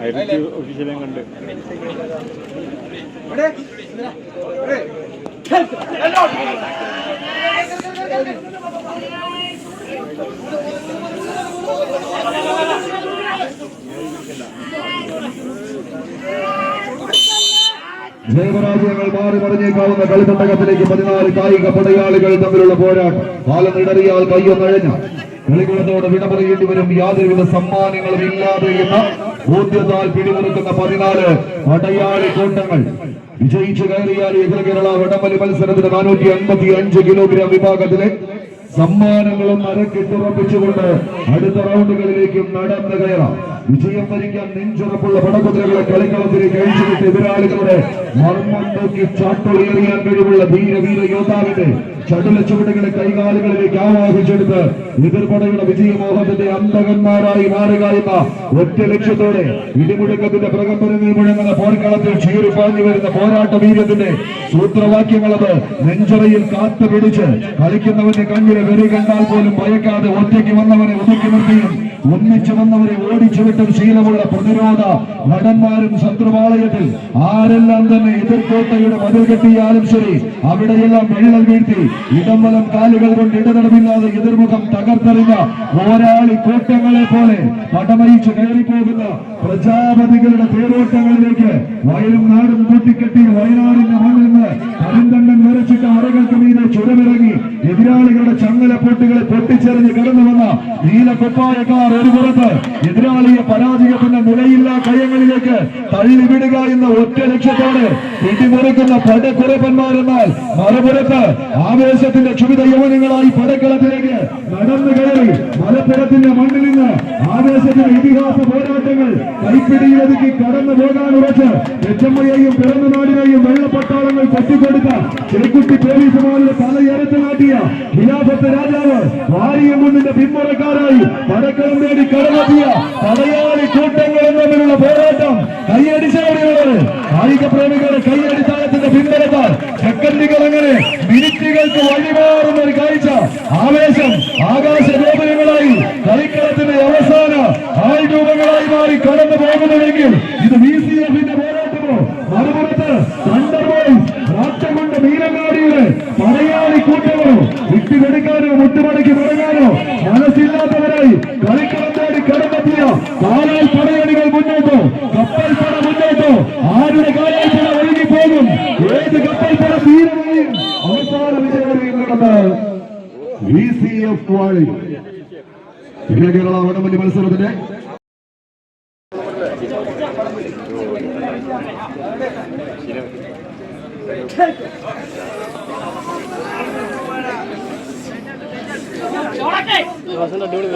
ഒഫീഷ്യലും കണ്ട്. ജയപരാജയങ്ങൾ മാറി മറിഞ്ഞേക്കാവുന്ന കളിത്തട്ടകത്തിലേക്ക് പതിനാല് കായിക പടയാളികൾ തമ്മിലുള്ള പോരാട്ടം. കാലം ഇടറിയാൽ കയ്യൊന്നഴഞ്ഞ കളികളത്തോട് വിട പറയേണ്ടി വരും. യാതൊരുവിധ സമ്മാനങ്ങളും ഇല്ലാതെ എന്ന ബോധ്യത്താൽ പിടിമുറുക്കുന്ന പതിനാല് അടയാളി കൂട്ടങ്ങൾ. വിജയിച്ചു കയറിയാൽ എതിർ കേരള വടംവലി മത്സരത്തിന് നാനൂറ്റി അൻപത്തി അഞ്ച് കിലോഗ്രാം വിഭാഗത്തിലെ സമ്മാനങ്ങളും അരക്കിട്ടുറപ്പിച്ചുകൊണ്ട് അടുത്ത റൗണ്ടുകളിലേക്കും നടന്നു കയറാം. വിജയം ഭരിക്കാൻ നെഞ്ചുറപ്പുള്ള പടകുതിരകളെ കളിക്കളത്തിലേക്ക് അഴിച്ചുവിട്ട് എതിരാളികളുടെ മർമ്മം നോക്കി ചാട്ടുളിയെറിയാൻ കഴിവുള്ള ധീര വീര യോദ്ധാവിന്റെ ചടുല ചുവടുകളെ കൈകാലുകളിലേക്ക് ആവാഹിച്ചെടുത്ത് എതിർപടയുടെ വിജയമോഹത്തിന്റെ അന്തകന്മാരായി മാറുക എന്ന ഒറ്റ ലക്ഷ്യത്തോടെ ഇടിമുഴക്കത്തിന്റെ പ്രകമ്പനങ്ങൾ മുഴങ്ങുന്ന പോർക്കളത്തിൽ ചീറിപ്പാഞ്ഞു വരുന്ന പോരാട്ട വീര്യത്തിന്റെ സൂത്രവാക്യങ്ങളത് നെഞ്ചറയിൽ കാത്തുപിടിച്ച് കളിക്കുന്നവന്റെ കണ്ണിലെ വെറി കണ്ടാൽ പോലും ഭയക്കാതെ ഒറ്റയ്ക്ക് വന്നവനെ ഒതുക്കി നിർത്തിയും ഒന്നിച്ചു വന്നവരെ ഓടിച്ചു വിട്ടും ശീലമുള്ള പ്രതിരോധ നടന്മാരും ശത്രുപാളയത്തിൽ ആരെല്ലാം തന്നെ എതിർക്കോട്ടയുടെ മതിൽ കെട്ടിയാലും ശരി അവിടെയെല്ലാം വെള്ളം വീഴ്ത്തി ഇടംവലം കാലുകൾ കൊണ്ട് ഇടതടമില്ലാതെ എതിർമുഖം തകർത്തെറിഞ്ഞ പോരാളി കൂട്ടങ്ങളെ പോലെ പടമയിച്ച് കയറിപ്പോകുന്ന പ്രജാപതികളുടെ പേരോട്ടങ്ങളിലേക്ക് വയലും നാടും കൂട്ടിക്കെട്ടി വയനാടിന്റെ മണ്ണിൽ നിന്ന് കരിന്തണ്ടൻ നിറച്ചിട്ട അറകൾക്ക് മീതെ ചുരമിറങ്ങി എതിരാളികളുടെ ചങ്ങല പൊട്ടുകളെ പൊട്ടിച്ചെറിഞ്ഞ് കടന്നു വന്ന നീലക്കൊപ്പായക്കാർ ഒരു പുറത്ത്. എതിരാളിയെ പരാജയപ്പെടുന്ന നിലയില്ലാ കയങ്ങളിലേക്ക് തള്ളിവിടുക എന്ന ഒറ്റ ലക്ഷ്യത്തോടെ പിടിമുറുക്കുന്ന പടക്കുറപ്പന്മാരെന്നാൽ മറുപുറത്ത് ആവേശത്തിന്റെ ക്ഷുഭിത യൗവനങ്ങളായി പടക്കളത്തിലേക്ക് നടന്നു കയറി മലപ്പുറത്തിന്റെ മണ്ണിൽ നിന്ന് ആവേശത്തിന്റെ ഇതിഹാസ കൈപ്പിടിയിലൊതുക്കി കടന്നു പോകാൻ ഉറച്ച് എച്ചമ്മയെയും പിറന്ന നാടിനെയും വെള്ളപ്പട്ടാളങ്ങൾ കെട്ടിക്കൊടുത്ത ചെറുക്കുട്ടി പോലീസുമാരുടെ തലയേറത്ത് നാട്ടിയ ഖിലാഫത്ത് രാജാവ് വാരിയമുന്നിന്റെ പിന്മുറക്കാരായി പടക്കളം നേടി കടന്നെത്തിയ പടയാളി പോകുന്നുവെങ്കിൽ ഇത് ബി സി എഫിന്റെ പോരാട്ടമോ? മറുപുറത്ത് കൊണ്ട് മീനങ്ങാടിയുടെ പടയാളി കൂട്ടമോ? വിട്ടുകൊടുക്കാനോ മുട്ടുമടക്കി മടങ്ങാനോ? മനസ്സില്ലാത്തവരായി കളിക്കളം തേടി കടന്നെത്തിയ കാലാൽ പടയണികൾ മുന്നോട്ടോ? കപ്പൽ പട മുന്നോട്ടോ? ആരുടെ കാലാൽ പട ഒഴുകി പോകും ഏത് കപ്പൽ പട തീരമണിയും അവസാന വിജയം നടന്നത് വി സി എഫ് വാഴി കേരള വടംവലി മത്സരത്തിന്റെ അടിപൊളി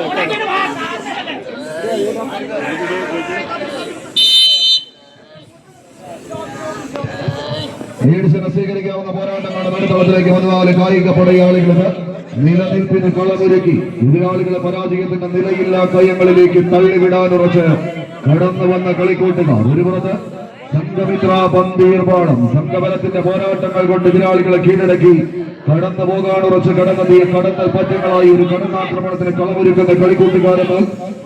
ഏഡിസിനെ സ്വീകരിക്കാവുന്ന പോരാട്ടമാണ് നടുത്തളത്തിലേക്ക് വന്നതാൽ കായിക പടയാളികളുടെ നിലനിൽപ്പിന് കളമൊരുക്കി. എതിരാളികളെ പരാജയത്തിന്റെ നിലയില്ലാ കയങ്ങളിലേക്ക് തള്ളിവിടാനുറച്ച് കടന്നു വന്ന കളിക്കൂട്ടുകാർ ഒരു പുറത്ത് സംഘമിത്ര പന്തീർപാടം സംഘബലത്തിന്റെ പോരാട്ടങ്ങൾ കൊണ്ട് എതിരാളികളെ കീഴടക്കി കടന്നു പോകാനുറച്ച് കടന്നെത്തിയ കടന്നൽ പറ്റങ്ങളായി ഒരു കടന്നാക്രമണത്തിന് കളമൊരുക്കുന്ന കളിക്കൂട്ടുകാരെന്ന്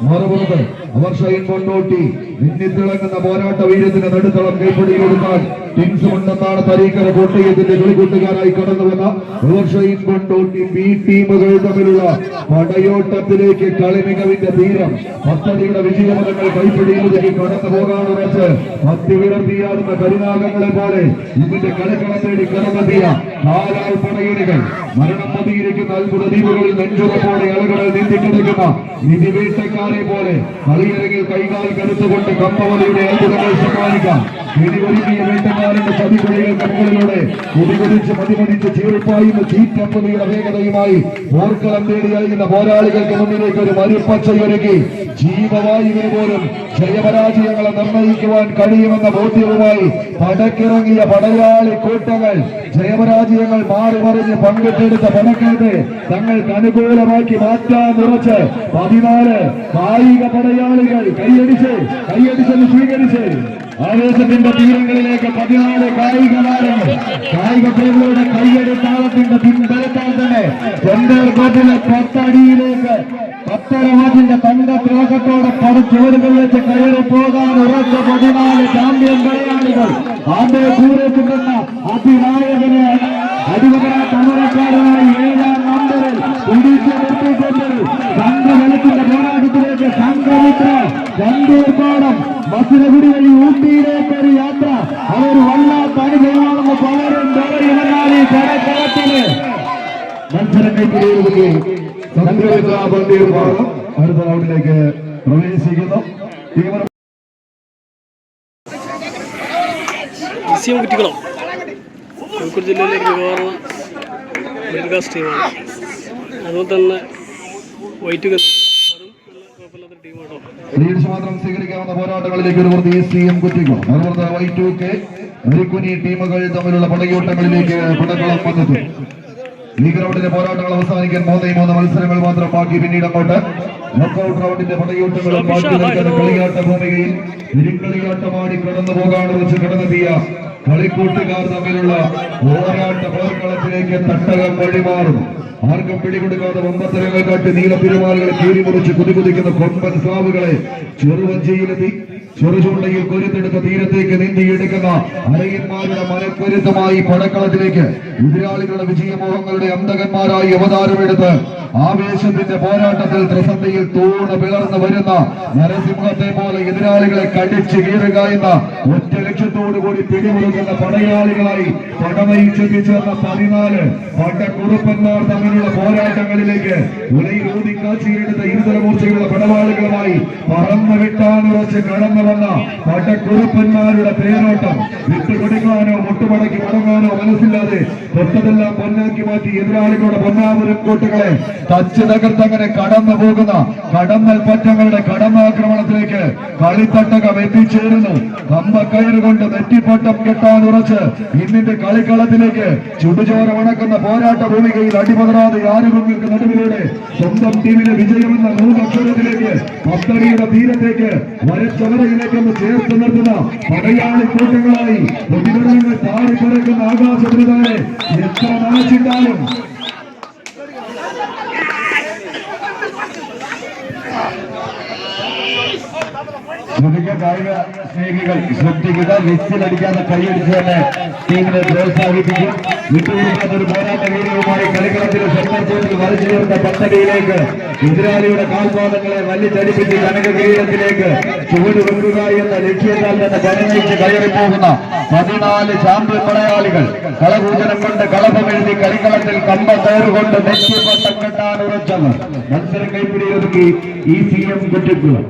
മറുപുറത്ത് അവർ ഷൈൻ കൊണ്ടോട്ടി. മിന്നിത്തിളങ്ങുന്ന പോരാട്ട വീര്യത്തിന് നടുത്തളം കൈപ്പിടിയിലൊടുക്കാൻ ടിൻസ് ഉണ്ടെന്നാണ് പരീക്കര കോട്ടയത്തിന്റെ കളിക്കൂട്ടുകാരായി കടന്നു വന്ന കൊണ്ടോട്ടി ബി ടീമുകൾ തമ്മിലുള്ള പടയോട്ടത്തിലേക്ക് കളി മികവിന്റെ തീരം പദ്ധതിയുടെ വിജയമതങ്ങൾ കൈപ്പിടിയിലേക്ക് കടന്നു പോകാനുറച്ച് മത്തി വിടർത്തിയാടുന്ന കരുനാഗങ്ങളെ പോലെ ഇതിന്റെ കളിക്കളം തേടി കടന്നെത്തിയ കാലാൽ പടയണികൾ മരണം മതിയിരിക്കുന്ന അത്ഭുത ദ്വീപുകളിൽ പോലെ ആളുകളെ നീന്തിക്കിടക്കുന്ന നിധിവേട്ടക്കാരെ പോലെ കളിയിറങ്ങിൽ കൈകാൽ കരുത്തുകൊണ്ട് കമ്പവലിയുടെ അത്ഭുതങ്ങൾ സമ്മാനിക്കാം പിടികൊരുക്കിയ വേട്ടക്കാരന്റെ ചതികുഴികൾക്ക് മുകളിലൂടെ കുടികുടിച്ച് മതിമതിച്ച് ചീർപ്പായുന്ന ചീറ്റപ്പുലിയുടെ വേഗതയുമായി ഓർക്കളം തേടി അഴിയുന്ന പോരാളികൾക്ക് മുന്നിലേക്ക് ഒരു മരുപ്പച്ചയൊരുക്കി. ജീവവായുവിനെ പോലും ജയപരാജയങ്ങളെ നിർണയിക്കുവാൻ കഴിയുമെന്ന ബോധ്യവുമായി പടക്കിറങ്ങിയ പടയാളി കൂട്ടങ്ങൾ ജയപരാജയങ്ങൾ മാറി മറിഞ്ഞ് പങ്കിട്ടെടുത്ത പടക്കത്തെ തങ്ങൾക്ക് അനുകൂലമാക്കി മാറ്റാൻ നിറച്ച് പതിനാല് കായിക പടയാളികൾ കൈയടിച്ച് കൈയടിച്ചെന്ന് സ്വീകരിച്ച്. ആവേശത്തിന്റെ തീരങ്ങളിലേക്ക് പതിനാല് കായിക താരങ്ങൾ കായിക പ്രേമികളുടെ കൈയടി താളത്തിന്റെ പിൻബലത്താൽ തന്നെ ചെണ്ടർ കോട്ടിലെ പത്തടിയിലേക്ക് പത്തരവാദിന്റെ തണ്ട ത്രോഹത്തോടെ പടച്ചുവരുകൾ വെച്ച് കയറി പോകാൻ ഉറച്ച പതിനാല് ചാമ്പ്യൻ കളിയാളികൾ ആദ്യ കൂടെത്തുന്ന അതിനായകനെ അടിമകര തമരക്കാരനായി ഏഴാം നമ്പറിൽ പിടിച്ചു നിർത്തിക്കൊണ്ട് സംഘബലത്തിന്റെ പോരാട്ടത്തിലേക്ക് സംഘമിത്ര രണ്ടൂർപ്പാടം ബസ്സിനഗുടി വഴി ഊട്ടിയിലേക്ക് ഒരു യാത്ര അതൊരു വല്ലാത്ത അനുഭവമാണെന്ന് പലരും പറയുമെന്നാൽ ഈ കടക്കളത്തില് മത്സരം കൈപ്പിടിയിരിക്കുകയും സംഘമിത്ര ബന്ധിയുമാണ് അടുത്ത റൗണ്ടിലേക്ക് പ്രവേശിക്കുന്നു. ടീമർ കുട്ടികളോ? കോഴിക്കോട് ജില്ലയിലേക്ക് മികവാർന്ന മിഡിൽ ക്ലാസ് ടീമാണ് അതുപോലെ തന്നെ വൈറ്റ് ലീഡ്സ് മാത്രം സ്വീകരിക്കാവുന്ന പോരാട്ടങ്ങളിലേക്ക് ഒരു പ്രതി സി എം കുറ്റിക്കും അതുപോലെ വൈ ടു കെ അരിക്കുനി ടീമുകൾ തമ്മിലുള്ള പടയോട്ടങ്ങളിലേക്ക് പടക്കളം വന്നെത്തും. ലീഗ് റൗണ്ടിന്റെ പോരാട്ടങ്ങൾ അവസാനിക്കാൻ മൂന്നേ മൂന്ന് മത്സരങ്ങൾ മാത്രം ബാക്കി. പിന്നീട് അങ്ങോട്ട് നോക്കൌട്ട് റൗണ്ടിന്റെ പടയോട്ടങ്ങളും ബാക്കി നിൽക്കുന്ന കളിയാട്ട ഭൂമികയിൽ ഇരുക്കളിയാട്ടമാടി കടന്നു പോകാണ് വെച്ച് കടന്നെത്തിയ കളിക്കൂട്ടുകാർ തമ്മിലുള്ള പോരാട്ട പോർക്കളത്തിലേക്ക് തട്ടകം വഴിമാറും ആർക്കും പിടികൊടുക്കാതെ ഒമ്പത്തരങ്ങൾ കാട്ടി നീല പെരുമാറുകളെ കീറിമുറിച്ച് കുതികുതിക്കുന്ന കൊമ്പൻ സ്ലാവുകളെ ചെറുവഞ്ചിയിലെത്തി. ചെറുചൂണ്ടയിൽ കൊരുത്തെടുത്ത തീരത്തേക്ക് നീന്തിയെടുക്കുന്ന അരയന്മാരുടെ മനക്കൊരുത്തമായി പടക്കളത്തിലേക്ക് എതിരാളികളുടെ വിജയമോഹങ്ങളുടെ അന്തകന്മാരായി അവതാരമെടുത്ത് ആവേശത്തിന്റെ പോരാട്ടത്തിൽ ത്രിസന്ധിയിൽ തൂണ് പിളർന്നു വരുന്ന നരസിംഹത്തെ പോലെ എതിരാളികളെ കടിച്ചു കീറുക എന്ന ഒറ്റ കൂടി പിടിമുറുക്കുന്ന പടയാളികളായി പടമയിച്ചെത്തിച്ചേർന്ന പതിനാല് പട്ടക്കുറുപ്പന്മാർ തമ്മിലുള്ള പോരാട്ടങ്ങളിലേക്ക് ഉലയിലൂതി കാച്ചിയെടുത്ത ഇരുതലമൂർച്ചയുള്ള പടവാളികളുമായി പറന്നു വിട്ടാനുറച്ച് കടന്നു വന്ന പട്ടക്കുറുപ്പന്മാരുടെ പേരോട്ടം വിട്ടുകൊടുക്കാനോ മുട്ടുമടക്കി മടങ്ങാനോ മനസ്സില്ലാതെ തൊട്ടതെല്ലാം പൊന്നാക്കി മാറ്റി എതിരാളികളുടെ പൊന്നാപുരം കൂട്ടുകളെ തച്ച് തകർത്തങ്ങനെ കടന്നു പോകുന്ന കടന്നൽ പറ്റങ്ങളുടെ കടന്നാക്രമണത്തിലേക്ക് കളിത്തട്ടകം എത്തിച്ചേരുന്നു. കമ്പക്കയറുകൊണ്ട് നെറ്റിപ്പട്ടം കെട്ടാൻ ഉറച്ച് ഇന്നിന്റെ കളിക്കളത്തിലേക്ക് ചുടുചോര വണക്കുന്ന പോരാട്ട ഭൂമികയിൽ അടിപതറാതെ ആരും നടുവിലൂടെ സ്വന്തം ടീമിലെ വിജയമെന്ന മൂന്നക്ഷരത്തിലേക്ക് പത്തടിയുടെ തീരത്തേക്ക് വരച്ചവരയിലേക്കൊന്ന് ചേർത്ത് നിർത്തുന്ന പടയാളി കൂട്ടങ്ങളായി പ്രതികരണങ്ങൾ പിറക്കുന്ന ആകാശത്തിന് എത്ര നനച്ചിട്ടാലും ശ്രദ്ധിക്കുക കായിക സ്നേഹികൾ ശ്രദ്ധിക്കുക ലിസ്റ്റിലടിക്കാതെ കൈയടിച്ച് തന്നെ ടീമിനെ പ്രോത്സാഹിപ്പിക്കും. വിട്ടുകൊടുക്കാത്ത ഒരു പോരാട്ട വീരവുമായി കളിക്കളത്തിൽ സെന്റർ കോട്ടിൽ വരച്ചു ചേർന്ന പദ്ധതിയിലേക്ക് എതിരാളിയുടെ കാൽപാദങ്ങളെ വലിച്ചടിപ്പിച്ച് കനക കിരീടത്തിലേക്ക് ചുവട് വെക്കുക എന്ന ലക്ഷ്യത്താൽ തന്നെ പരമയിച്ച് കയറിപ്പോകുന്ന പതിനാല് ചാമ്പ്യൻ മലയാളികൾ. കളകൂചനം കൊണ്ട് കളപമെഴുതി കളിക്കളത്തിൽ കമ്പ കയറുകൊണ്ട് നെറ്റിപ്പട്ടം കെട്ടാൻ ഉറച്ചവർ മത്സരം കൈപ്പിടിയൊതുക്കി ഈ സി എം കുറ്റിക്കുളം